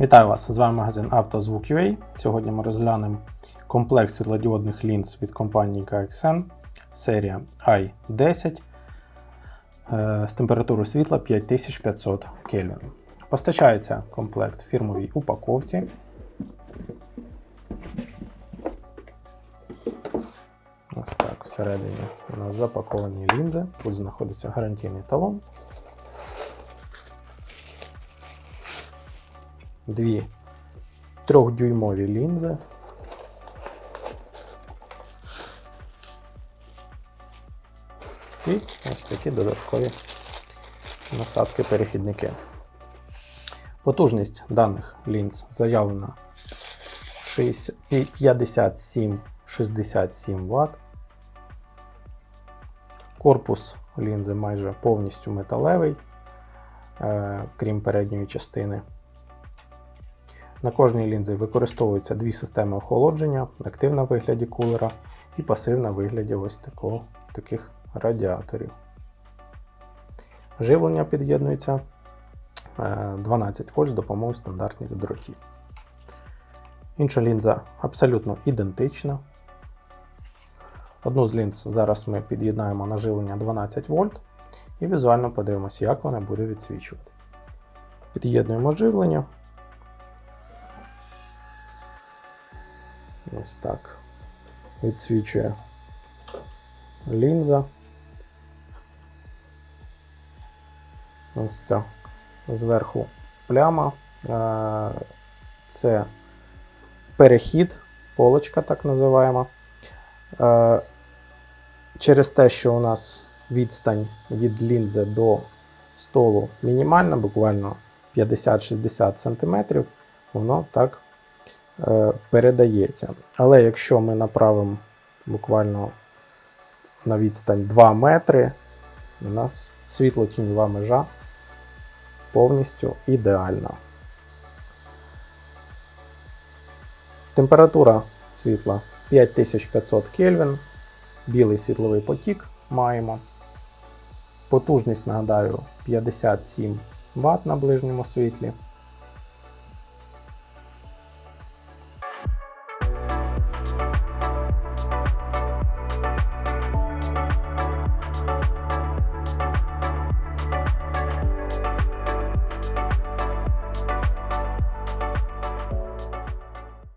Вітаю вас! З вами магазин «Автозвук.UA». Сьогодні ми розглянемо комплект світлодіодних лінз від компанії KXN серія i10 е, з температурою світла 5500 Кельвін. Постачається комплект в фірмовій упаковці. Ось так, всередині у нас запаковані лінзи. Тут знаходиться гарантійний талон. Дві трьохдюймові лінзи. І ось такі додаткові насадки перехідники. Потужність даних лінз заявлена 57-67 Вт. Корпус лінзи майже повністю металевий, е, крім передньої частини. На кожній лінзі використовуються дві системи охолодження, активна в вигляді кулера і пасивна в вигляді ось такого, таких радіаторів. Живлення під'єднується е, 12 вольт з допомогою стандартних дротів. Інша лінза абсолютно ідентична. Одну з лінз зараз ми під'єднаємо на живлення 12 вольт і візуально подивимося, як вона буде відсвічувати. Під'єднуємо живлення. Ось так. Відсвічує лінза. Ось ця зверху пляма. Е, Це перехід, полочка так називаємо. Е, Через те, що у нас відстань від лінзи до столу мінімальна, буквально 50-60 см, воно так передається. Але якщо ми направимо буквально на відстань 2 метри, у нас світло-тіньова межа повністю ідеальна. Температура світла 5500 Кельвін, білий світловий потік маємо. Потужність, нагадаю, 57 Вт на ближньому світлі.